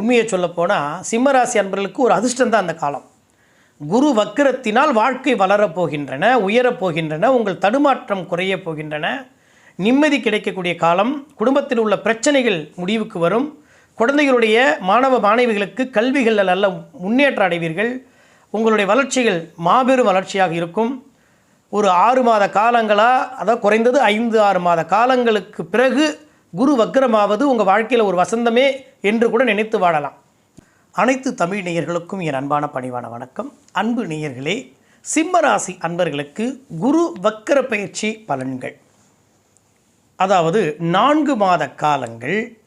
உண்மையை சொல்லப்போனால் சிம்மராசி அன்பர்களுக்கு ஒரு அதிர்ஷ்டம் தான் அந்த காலம். குரு வக்கிரத்தினால் வாழ்க்கை வளரப் போகின்றன உயரப் போகின்றன உங்கள் தடுமாற்றம் குறையப் போகின்றன. நிம்மதி கிடைக்கக்கூடிய காலம் குடும்பத்தில் உள்ள பிரச்சனைகள் முடிவுக்கு வரும். குழந்தைகளுடைய மாணவ மாணவிகளுக்கு கல்விகளில் நல்ல முன்னேற்றம் அடைவீர்கள். உங்களுடைய வளர்ச்சிகள் மாபெரும் வளர்ச்சியாக இருக்கும். ஒரு ஆறு மாத காலங்களாக அதாவது குறைந்தது ஐந்து ஆறு மாத காலங்களுக்கு பிறகு குரு வக்ரமாவது உங்கள் வாழ்க்கையில் ஒரு வசந்தமே என்று கூட நினைத்து வாழலாம். அனைத்து தமிழ் நேயர்களுக்கும் என் அன்பான பணிவான வணக்கம். அன்பு நேயர்களே சிம்மராசி அன்பர்களுக்கு குரு வக்கர பயிற்சி பலன்கள். அதாவது நான்கு மாத காலங்கள்.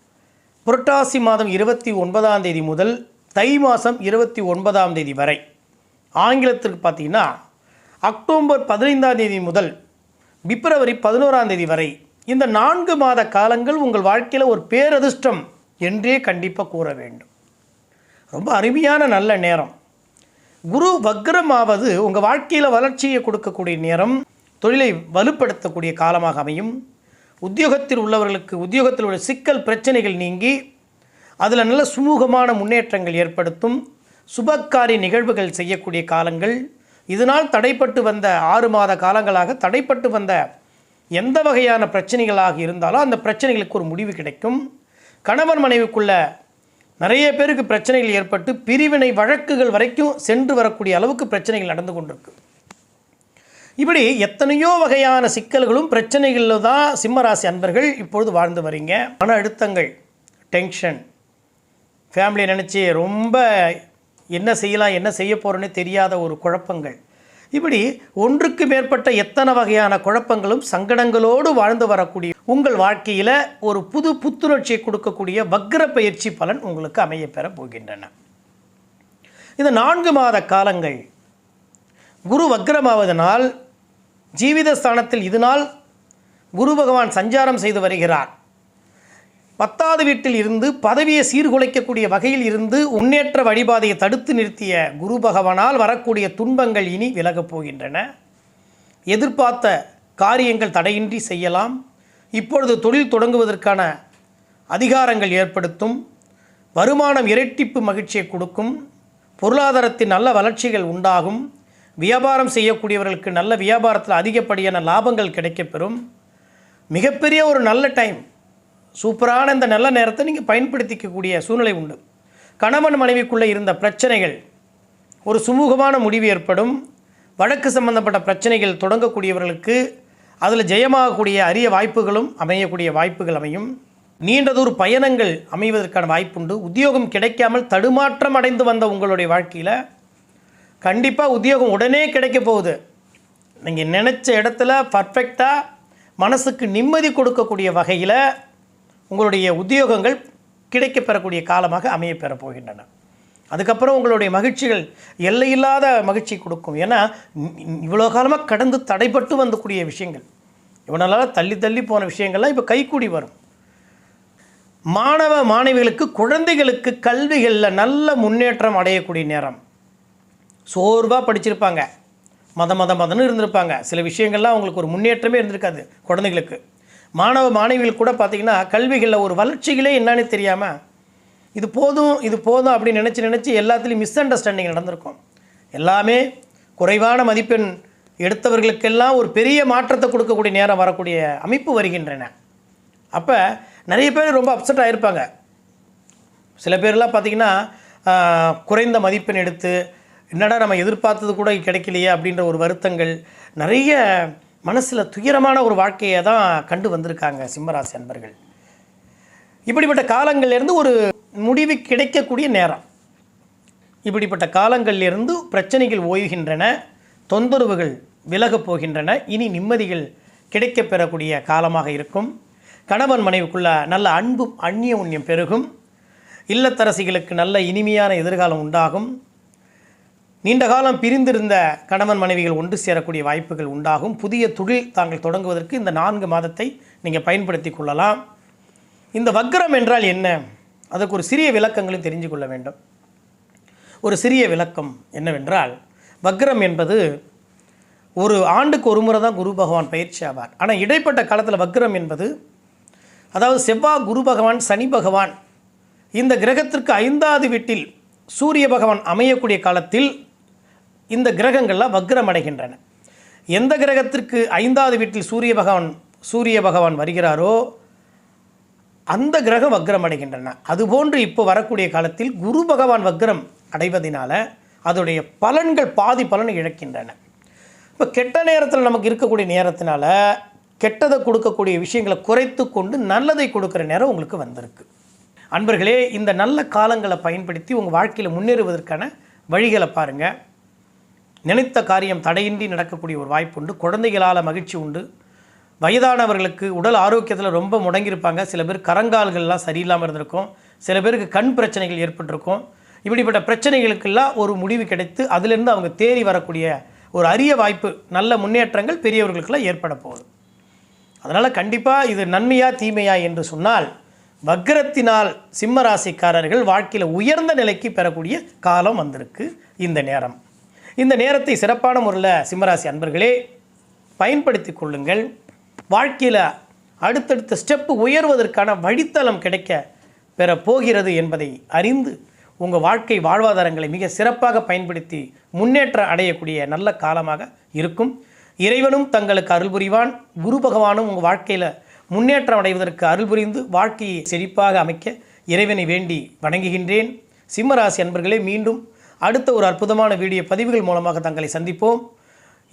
புரட்டாசி மாதம் இருபத்தி ஒன்பதாம் தேதி முதல் தை மாதம் இருபத்தி ஒன்பதாம் தேதி வரை. ஆங்கிலத்திற்கு பார்த்தீங்கன்னா அக்டோபர் பதினைந்தாம் தேதி முதல் பிப்ரவரி பதினோராம் தேதி வரை இந்த நான்கு மாத காலங்கள் உங்கள் வாழ்க்கையில் ஒரு பேரதிர்ஷ்டம் என்றே கண்டிப்பாக கூற வேண்டும். ரொம்ப அருமையான நல்ல நேரம். குரு வக்ரமாவது உங்கள் வாழ்க்கையில் வளர்ச்சியை கொடுக்கக்கூடிய நேரம் தொழிலை வலுப்படுத்தக்கூடிய காலமாக அமையும். உத்தியோகத்தில் உள்ளவர்களுக்கு உத்தியோகத்தில் உள்ள சிக்கல் பிரச்சனைகள் நீங்கி அதில் நல்ல சுமூகமான முன்னேற்றங்கள் ஏற்படுத்தும். சுபக்காரி நிகழ்வுகள் செய்யக்கூடிய காலங்கள். இதனால் தடைப்பட்டு வந்த ஆறு மாத காலங்களாக தடைப்பட்டு வந்த எந்த வகையான பிரச்சனைகளாக இருந்தாலும் அந்த பிரச்சனைகளுக்கு ஒரு முடிவு கிடைக்கும். கணவன் மனைவிக்குள்ள நிறைய பேருக்கு பிரச்சனைகள் ஏற்பட்டு பிரிவினை வழக்குகள் வரைக்கும் சென்று வரக்கூடிய அளவுக்கு பிரச்சனைகள் நடந்து கொண்டிருக்கு. இப்படி எத்தனையோ வகையான சிக்கல்களும் பிரச்சனைகளில் தான் சிம்மராசி அன்பர்கள் இப்பொழுது வாழ்ந்து வரீங்க. மன அழுத்தங்கள் டென்ஷன் ஃபேமிலியை நினச்சி ரொம்ப என்ன செய்யலாம் என்ன செய்ய போகிறோன்னு தெரியாத ஒரு குழப்பங்கள். இப்படி ஒன்றுக்கு மேற்பட்ட எத்தனை வகையான குழப்பங்களும் சங்கடங்களோடு வாழ்ந்து வரக்கூடிய உங்கள் வாழ்க்கையில் ஒரு புது புத்துணர்ச்சியை கொடுக்கக்கூடிய வக்ர பயிற்சி பலன் உங்களுக்கு அமையப்பெற போகின்றன. இந்த நான்கு மாத காலங்கள் குரு வக்ரமாவதனால் ஜீவித ஸ்தானத்தில் இதுநாள் குரு பகவான் சஞ்சாரம் செய்து வருகிறார். பத்தாவது வீட்டில் இருந்து பதவியை சீர்குலைக்கக்கூடிய வகையில் இருந்து முன்னேற்ற வழிபாதையை தடுத்து நிறுத்திய குரு பகவானால் வரக்கூடிய துன்பங்கள் இனி விலகப் போகின்றன. எதிர்பார்த்த காரியங்கள் தடையின்றி செய்யலாம். இப்பொழுது தொழில் தொடங்குவதற்கான அதிகாரங்கள் ஏற்படுத்தும். வருமானம் இரட்டிப்பு மகிழ்ச்சியை கொடுக்கும். பொருளாதாரத்தின் நல்ல வளர்ச்சிகள் உண்டாகும். வியாபாரம் செய்யக்கூடியவர்களுக்கு நல்ல வியாபாரத்தில் அதிகப்படியான லாபங்கள் கிடைக்கப்பெறும். மிகப்பெரிய ஒரு நல்ல டைம் சூப்பரான இந்த நல்ல நேரத்தை நீங்கள் பயன்படுத்திக்கக்கூடிய சூழ்நிலை உண்டு. கணவன் மனைவிக்குள்ளே இருந்த பிரச்சனைகள் ஒரு சுமூகமான முடிவு ஏற்படும். வழக்கு சம்பந்தப்பட்ட பிரச்சனைகள் தொடங்கக்கூடியவர்களுக்கு அதில் ஜெயமாகக்கூடிய அரிய வாய்ப்புகளும் அமையக்கூடிய வாய்ப்புகள் அமையும். நீண்டதொரு பயணங்கள் அமைவதற்கான வாய்ப்புண்டு. உத்தியோகம் கிடைக்காமல் தடுமாற்றம் அடைந்து வந்த உங்களுடைய வாழ்க்கையில் கண்டிப்பாக உத்தியோகம் உடனே கிடைக்க போகுது. நீங்கள் நினச்ச இடத்துல பர்ஃபெக்டாக மனசுக்கு நிம்மதி கொடுக்கக்கூடிய வகையில் உங்களுடைய உத்தியோகங்கள் கிடைக்கப்பெறக்கூடிய காலமாக அமையப்பெறப் போகின்றன. அதுக்கப்புறம் உங்களுடைய மகிழ்ச்சிகள் எல்லையில்லாத மகிழ்ச்சி கொடுக்கும். ஏன்னா இவ்வளோ காலமாக கடந்து தடைப்பட்டு வந்தக்கூடிய விஷயங்கள். இவ்வளோ தள்ளி தள்ளி போன விஷயங்கள்லாம் இப்போ கைக்கூடி வரும். மாணவ மாணவிகளுக்கு குழந்தைகளுக்கு கல்விகளில் நல்ல முன்னேற்றம் அடையக்கூடிய நேரம். சோர்வாக படிச்சிருப்பாங்க. மத மத மதன்னு இருந்திருப்பாங்க. சில விஷயங்கள்லாம் அவங்களுக்கு ஒரு முன்னேற்றமே இருந்திருக்காது குழந்தைகளுக்கு. மாணவ மாணவிகள் கூட பார்த்திங்கன்னா கல்விகளில் ஒரு வளர்ச்சிகளே என்னன்னு தெரியாமல் இது போதும் இது போதும் அப்படின்னு நினச்சி நினச்சி எல்லாத்துலேயும் மிஸ் அண்டர்ஸ்டாண்டிங் நடந்திருக்கும். எல்லாமே குறைவான மதிப்பெண் எடுத்தவர்களுக்கெல்லாம் ஒரு பெரிய மாற்றத்தை கொடுக்கக்கூடிய நேரம் வரக்கூடிய அமைப்பு வருகின்றன. அப்போ நிறைய பேர் ரொம்ப அப்செட் ஆகிருப்பாங்க சில பேர்லாம் பார்த்திங்கன்னா குறைந்த மதிப்பெண் எடுத்து என்னடா நம்ம எதிர்பார்த்தது கூட கிடைக்கலையே அப்படின்ற ஒரு வருத்தங்கள் நிறைய மனசில் துயரமான ஒரு வாழ்க்கையை தான் கண்டு வந்திருக்காங்க சிம்மராசி அன்பர்கள். இப்படிப்பட்ட காலங்கள்லேருந்து ஒரு முடிவு கிடைக்கக்கூடிய நேரம். இப்படிப்பட்ட காலங்களிலிருந்து பிரச்சனைகள் ஓய்கின்றன தொந்தரவுகள் விலகப் போகின்றன இனி நிம்மதிகள் கிடைக்கப் பெறக்கூடிய காலமாக இருக்கும். கணவன் மனைவிக்குள்ள நல்ல அன்பும் அந்நிய உண்ணியம் பெருகும். இல்லத்தரசிகளுக்கு நல்ல இனிமையான எதிர்காலம் உண்டாகும். நீண்ட காலம் பிரிந்திருந்த கணவன் மனைவிகள் ஒன்று சேரக்கூடிய வாய்ப்புகள் உண்டாகும். புதிய தொழில் தாங்கள் தொடங்குவதற்கு இந்த நான்கு மாதத்தை நீங்கள் பயன்படுத்தி கொள்ளலாம். இந்த வக்ரம் என்றால் என்ன? அதற்கு ஒரு சிறிய விளக்கங்களும் தெரிஞ்சு கொள்ள வேண்டும். ஒரு சிறிய விளக்கம் என்னவென்றால் வக்ரம் என்பது ஒரு ஆண்டுக்கு ஒரு முறை தான் குரு பகவான் பயிற்சி ஆவார். ஆனால் இடைப்பட்ட காலத்தில் வக்ரம் என்பது அதாவது செவ்வாய் குரு பகவான் சனி பகவான் இந்த கிரகத்திற்கு ஐந்தாவது வீட்டில் சூரிய பகவான் அமையக்கூடிய காலத்தில் இந்த கிரகங்கள்லாம் வக்ரம் அடைகின்றன எந்த கிரகத்திற்கு ஐந்தாவது வீட்டில் சூரிய பகவான் சூரிய பகவான் வருகிறாரோ அந்த கிரகம் வக்ரம் அடைகின்றன அதுபோன்று இப்போ வரக்கூடிய காலத்தில் குரு பகவான் வக்ரம் அடைவதனால அதோடைய பலன்கள் பாதி பலனை இழக்கின்றன. இப்போ கெட்ட நேரத்தில் நமக்கு இருக்கக்கூடிய நேரத்தினால கெட்டதை கொடுக்கக்கூடிய விஷயங்களை குறைத்து கொண்டு நல்லதை கொடுக்குற நேரம் உங்களுக்கு வந்திருக்கு. அன்பர்களே இந்த நல்ல காலங்களை பயன்படுத்தி உங்கள் வாழ்க்கையில் முன்னேறுவதற்கான வழிகளை பாருங்கள் நினைத்த காரியம் தடையின்றி நடக்கக்கூடிய ஒரு வாய்ப்பு உண்டு. குழந்தைகளால் மகிழ்ச்சி உண்டு. வயதானவர்களுக்கு உடல் ஆரோக்கியத்தில் ரொம்ப முடங்கியிருப்பாங்க. சில பேர் கரங்கால்கள்லாம் சரியில்லாமல் இருந்திருக்கும். சில பேருக்கு கண் பிரச்சனைகள் ஏற்பட்டிருக்கும். இப்படிப்பட்ட பிரச்சனைகளுக்கெல்லாம் ஒரு முடிவு கிடைத்து அதிலிருந்து அவங்க தேறி வரக்கூடிய ஒரு அரிய வாய்ப்பு நல்ல முன்னேற்றங்கள் பெரியவர்களுக்கெல்லாம் ஏற்பட போகுது. அதனால் கண்டிப்பாக இது நன்மையா தீமையா என்று சொன்னால் வக்ரத்தினால் சிம்ம ராசிக்காரர்கள் வாழ்க்கையில் உயர்ந்த நிலைக்கு பெறக்கூடிய காலம் வந்திருக்கு. இந்த நேரம். இந்த நேரத்தை சிறப்பான முறையில் சிம்மராசி அன்பர்களே பயன்படுத்தி கொள்ளுங்கள். வாழ்க்கையில் அடுத்தடுத்த ஸ்டெப்பு உயர்வதற்கான வழித்தளம் கிடைக்க பெற போகிறது என்பதை அறிந்து உங்கள் வாழ்க்கை வாழ்வாதாரங்களை மிக சிறப்பாக பயன்படுத்தி முன்னேற்றம் அடையக்கூடிய நல்ல காலமாக இருக்கும். இறைவனும் தங்களுக்கு அருள் புரிவான். குரு பகவானும் உங்கள் வாழ்க்கையில் முன்னேற்றம் அடைவதற்கு அருள் புரிந்து வாழ்க்கையை செழிப்பாக அமைக்க இறைவனை வேண்டி வணங்குகின்றேன். சிம்மராசி அன்பர்களே மீண்டும் அடுத்த ஒரு அற்புதமான வீடியோ பதிவுகள் மூலமாக தங்களை சந்திப்போம்.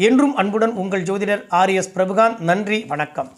என்றும் அன்புடன் உங்கள் ஜோதிடர் ஆர்எஸ் பிரபுகாந்த் நன்றி வணக்கம்.